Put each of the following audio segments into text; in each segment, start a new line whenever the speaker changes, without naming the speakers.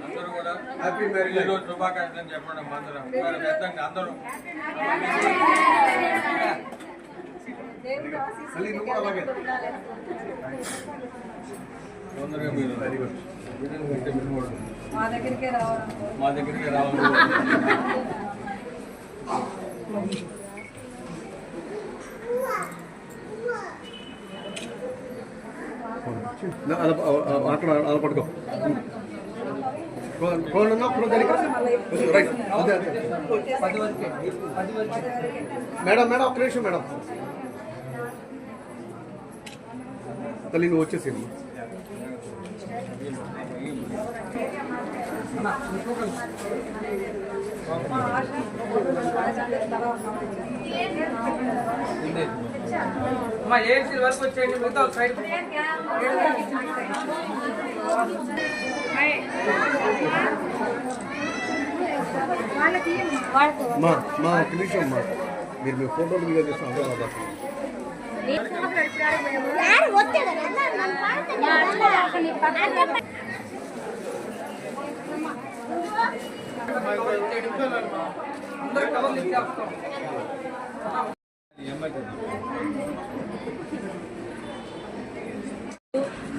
అందరూ కూడా happy marriage ఈరోజు శుభాకాంక్షలు చెప్పండి అందరూ పెద్దంగా అందరూ తొందరగా మీరు
మా దగ్గరికే రావాలి
మా దగ్గరికి రావాలి
అలా అక్కడ అలా పట్టుకో ఫోన్ ఉన్నా ఫోన్ దగ్గర రైట్ అదే అదే మేడం మేడం ఒక్క నిమిషం మేడం తల్లి నువ్వు వచ్చేసి
అమ్మా ఏసీ వరకు వచ్చేయండి మిగతా సైడ్
మీరు మీ ఫోటోలు వీడియో చేసిన
అందరూ మాట్లాడుతున్నారు
అందరూ ఇచ్చేస్తాం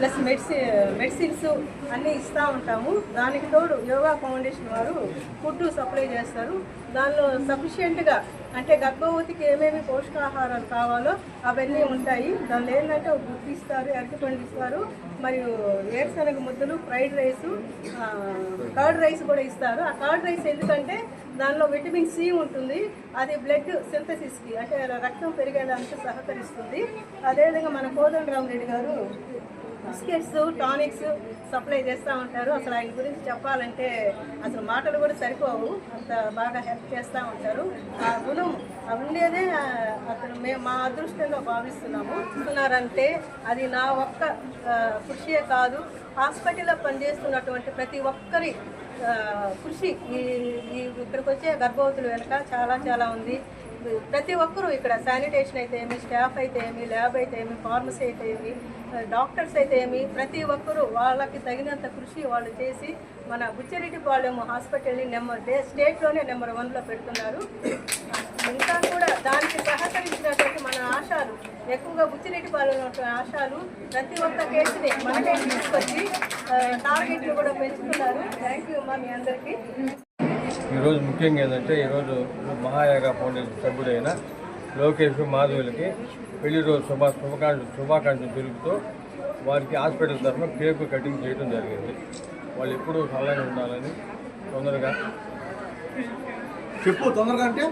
ప్లస్ మెడిసి మెడిసిన్స్ అన్నీ ఇస్తూ ఉంటాము. దానికి తోడు యోగా ఫౌండేషన్ వారు ఫుడ్ సప్లై చేస్తారు. దానిలో సఫిషియెంట్గా అంటే గర్భవతికి ఏమేమి పోషకాహారాలు కావాలో అవన్నీ ఉంటాయి. దానిలో ఏంటంటే గుడ్డు ఇస్తారు అరటిపండు ఇస్తారు మరియు వేరుశనగ ముద్దలు ఫ్రైడ్ రైస్ కర్డ్ రైస్ కూడా ఇస్తారు. ఆ కర్డ్ రైస్ ఎందుకంటే దానిలో విటమిన్ సి ఉంటుంది. అది బ్లడ్ సింథసిస్కి అంటే రక్తం పెరిగేదానికి సహకరిస్తుంది. అదేవిధంగా మన కోదండరామ్ రెడ్డి గారు బిస్కెట్స్ టానిక్స్ సప్లై చేస్తూ ఉంటారు. అసలు ఆయన గురించి చెప్పాలంటే అసలు మాటలు కూడా సరిపోవు. అంత బాగా హెల్ప్ చేస్తూ ఉంటారు. ఆ గుణం ఉండేదే అతను మేము మా అదృష్టంగా భావిస్తున్నాము. చూస్తున్నారంటే అది నా ఒక్క కృషియే కాదు. హాస్పిటల్లో పనిచేస్తున్నటువంటి ప్రతి ఒక్కరి కృషి ఈ ఇక్కడికి వచ్చే గర్భవతులు వెనుక చాలా చాలా ఉంది. ప్రతి ఒక్కరూ ఇక్కడ శానిటేషన్ అయితే ఏమి స్టాఫ్ అయితే ఏమి ల్యాబ్ అయితే ఏమి ఫార్మసీ అయితే ఏమి డాక్టర్స్ అయితే ఏమి ప్రతి ఒక్కరూ వాళ్ళకి తగినంత కృషి వాళ్ళు చేసి మన బుచ్చిరెడ్డిపాలెం హాస్పిటల్ని నెంబర్ స్టేట్లోనే నెంబర్ వన్లో పెడుతున్నారు. ఇంకా కూడా దానికి సహకరించినటువంటి మన ఆశాలు ఎక్కువగా బుచ్చిరెడ్డిపాలెం ఉన్నటువంటి ఆశాలు ప్రతి ఒక్క కేసుని మనకే తీసుకొచ్చి టార్గెట్లు కూడా పెంచుతున్నారు. థ్యాంక్ యూ అమ్మా మీ అందరికీ.
ఈరోజు ముఖ్యంగా ఏంటంటే ఈరోజు మహాయాగ ఫౌండేషన్ సభ్యుడైన లోకేష్ మాధవులకి పెళ్ళి రోజు శుభా శుభాకాంక్ష శుభాకాంక్షలు తెలుపుతూ వారికి హాస్పిటల్ తరఫున కేక్ కటింగ్ చేయడం జరిగింది. వాళ్ళు ఎప్పుడూ చల్లగా ఉండాలని తొందరగా
చెప్పు తొందరగా అంటే?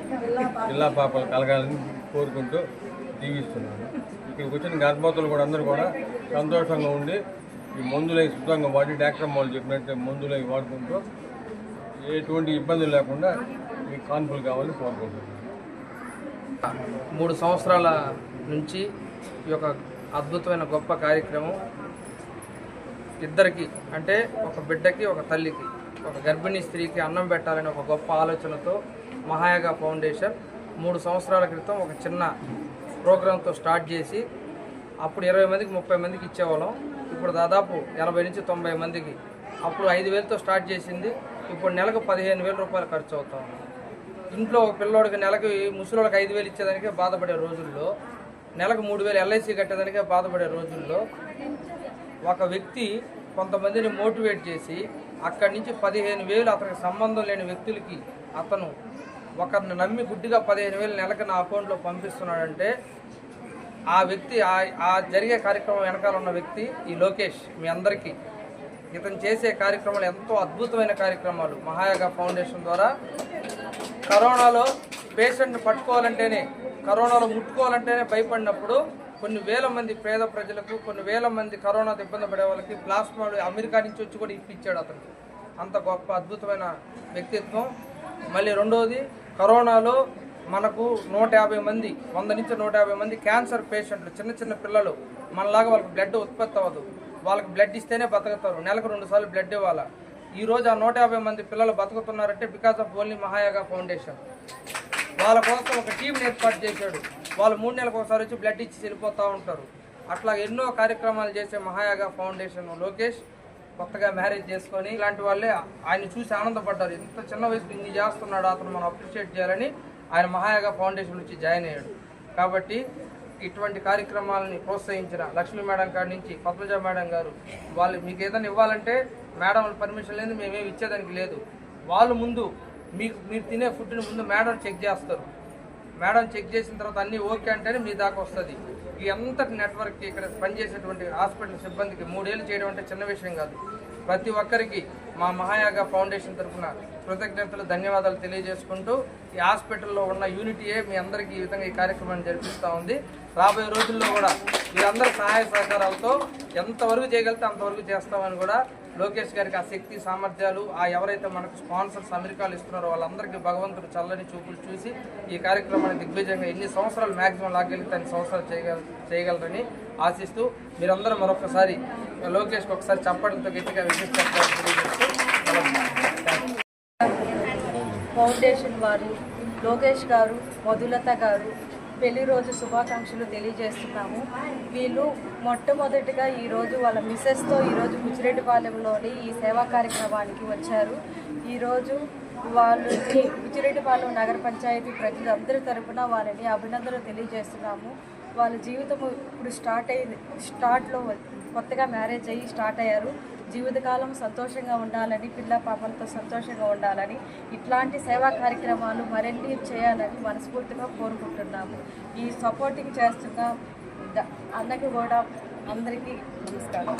పిల్లా పాపలు కలగాలని కోరుకుంటూ దీవిస్తున్నాను. ఇక్కడికి వచ్చిన గర్భవతులు కూడా అందరూ కూడా సంతోషంగా ఉండి ఈ మందులై శుద్ధంగా వాడి డాక్టర్ వాళ్ళు చెప్పినట్టు మందులై వాడుకుంటూ ఎటువంటి ఇబ్బందులు లేకుండా మీకు కాన్పులు కావాలని కోరుకుంటున్నాను
మూడు సంవత్సరాల నుంచి ఈ యొక్క అద్భుతమైన గొప్ప కార్యక్రమం ఇద్దరికి అంటే ఒక బిడ్డకి ఒక తల్లికి ఒక గర్భిణీ స్త్రీకి అన్నం పెట్టాలనే ఒక గొప్ప ఆలోచనతో మహాయాగా ఫౌండేషన్ మూడు సంవత్సరాల క్రితం ఒక చిన్న ప్రోగ్రాంతో స్టార్ట్ చేసి అప్పుడు ఇరవై మందికి ముప్పై మందికి ఇచ్చేవాళ్ళం. ఇప్పుడు దాదాపు ఎనభై నుంచి తొంభై మందికి. అప్పుడు ఐదు వేలతో స్టార్ట్ చేసింది. ఇప్పుడు నెలకు పదిహేను వేల రూపాయలు ఖర్చు అవుతా ఇంట్లో ఒక పిల్లోడికి నెలకి ముసలోడికి ఐదు వేలు ఇచ్చేదానికే బాధపడే రోజుల్లో నెలకు మూడు వేలు ఎల్ఐసి కట్టేదానికే బాధపడే రోజుల్లో ఒక వ్యక్తి కొంతమందిని మోటివేట్ చేసి అక్కడి నుంచి పదిహేను వేలు అతనికి సంబంధం లేని వ్యక్తులకి అతను ఒకరిని నమ్మి గుడ్డిగా పదిహేను వేలు నెలకి నా అకౌంట్లో పంపిస్తున్నాడంటే ఆ వ్యక్తి ఆ- ఆ జరిగే కార్యక్రమం వెనకాల ఉన్న వ్యక్తి ఈ లోకేష్ మీ అందరికీ. ఇతను చేసే కార్యక్రమాలు ఎంతో అద్భుతమైన కార్యక్రమాలు. మహాయాగ ఫౌండేషన్ ద్వారా కరోనాలో పేషెంట్ని పట్టుకోవాలంటేనే కరోనాలో ముట్టుకోవాలంటేనే భయపడినప్పుడు కొన్ని వేల మంది పేద ప్రజలకు కొన్ని వేల మంది కరోనాతో ఇబ్బంది పడే వాళ్ళకి ప్లాస్మా అమెరికా నుంచి వచ్చి కూడా ఇప్పించాడు అతను. అంత గొప్ప అద్భుతమైన వ్యక్తిత్వం. మళ్ళీ రెండవది కరోనాలో మనకు నూట యాభై మంది వంద నుంచి నూట యాభై మంది క్యాన్సర్ పేషెంట్లు చిన్న చిన్న పిల్లలు మనలాగా వాళ్ళకి బ్లడ్ ఉత్పత్తి అవ్వదు. వాళ్ళకి బ్లడ్ ఇస్తేనే బతకతారు. నెలకు రెండు సార్లు బ్లడ్ ఇవ్వాలా? ఈరోజు ఆ నూట యాభై మంది పిల్లలు బతుకుతున్నారంటే because of only Mahayoga foundation వాళ్ళ కోసం ఒక టీంని ఏర్పాటు చేశాడు. వాళ్ళు మూడు నెలలకు ఒకసారి వచ్చి బ్లడ్ ఇచ్చి వెళ్ళిపోతూ ఉంటారు. అట్లా ఎన్నో కార్యక్రమాలు చేసే మహాయాగా ఫౌండేషన్ లోకేష్ కొత్తగా మ్యారేజ్ చేసుకొని ఇలాంటి వాళ్ళే ఆయన చూసి ఆనందపడ్డారు. ఇంత చిన్న వయసులో ఇన్ని చేస్తున్నాడు అతను మనం అప్రిషియేట్ చేయాలని ఆయన మహాయాగా ఫౌండేషన్ నుంచి జాయిన్ అయ్యాడు. కాబట్టి ఇటువంటి కార్యక్రమాలని ప్రోత్సహించిన లక్ష్మీ మేడం కాడి నుంచి పద్మజ మేడం గారు వాళ్ళు మీకు ఏదైనా ఇవ్వాలంటే మేడం పర్మిషన్ లేదు మేమేమి ఇచ్చేదానికి లేదు. వాళ్ళు ముందు మీకు మీరు తినే ఫుడ్ని ముందు మేడం చెక్ చేస్తారు. మేడం చెక్ చేసిన తర్వాత అన్నీ ఓకే అంటేనే మీ దాకా వస్తుంది. ఈ అంతటి నెట్వర్క్ ఇక్కడ పనిచేసేటువంటి హాస్పిటల్ సిబ్బందికి మూడేళ్ళు చేయడం అంటే చిన్న విషయం కాదు. ప్రతి ఒక్కరికి మా మహాయాగ ఫౌండేషన్ తరఫున కృతజ్ఞతలు ధన్యవాదాలు తెలియజేసుకుంటూ ఈ హాస్పిటల్లో ఉన్న యూనిటీయే మీ అందరికీ ఈ విధంగా ఈ కార్యక్రమాన్ని జరిపిస్తూ ఉంది. రాబోయే రోజుల్లో కూడా మీరందరి సహాయ సహకారాలతో ఎంతవరకు చేయగలిగితే అంతవరకు చేస్తామని కూడా లోకేష్ గారికి ఆ శక్తి సామర్థ్యాలు ఆ ఎవరైతే మనకు స్పాన్సర్స్ అమెరికాలు ఇస్తున్నారో వాళ్ళందరికీ భగవంతుడు చల్లని చూపులు చూసి ఈ కార్యక్రమాన్ని దిగ్విజయంగా ఎన్ని సంవత్సరాలు మ్యాక్సిమం లాగలిగితే అన్ని సంవత్సరాలు చేయగల చేయగలరని ఆశిస్తూ మీరందరూ మరొకసారి లోకేష్కి ఒకసారి చప్పట్లతో గట్టిగా విశిష్ట
ఫౌండేషన్ వారు లోకేష్ గారు మధులత గారు పెళ్ళి రోజు శుభాకాంక్షలు తెలియజేస్తున్నాము. వీళ్ళు మొట్టమొదటిగా ఈరోజు వాళ్ళ మిస్సెస్తో ఈరోజు బుచ్చిరెడ్డిపాలెంలోని ఈ సేవా కార్యక్రమానికి వచ్చారు. ఈరోజు వాళ్ళు బుచ్చిరెడ్డిపాలెం నగర పంచాయతీ ప్రజలందరి తరఫున వాళ్ళని అభినందనలు తెలియజేస్తున్నాము. వాళ్ళ జీవితం ఇప్పుడు స్టార్ట్ అయ్యింది స్టార్ట్లో కొత్తగా మ్యారేజ్ అయ్యి స్టార్ట్ అయ్యారు. జీవితకాలం సంతోషంగా ఉండాలని పిల్ల పాపలతో సంతోషంగా ఉండాలని ఇట్లాంటి సేవా కార్యక్రమాలు మరిన్ని చేయాలని మనస్ఫూర్తిగా కోరుకుంటున్నాము. ఈ సపోర్టింగ్ చేస్తున్న అన్నకి కూడా అందరికీ నమస్కారం.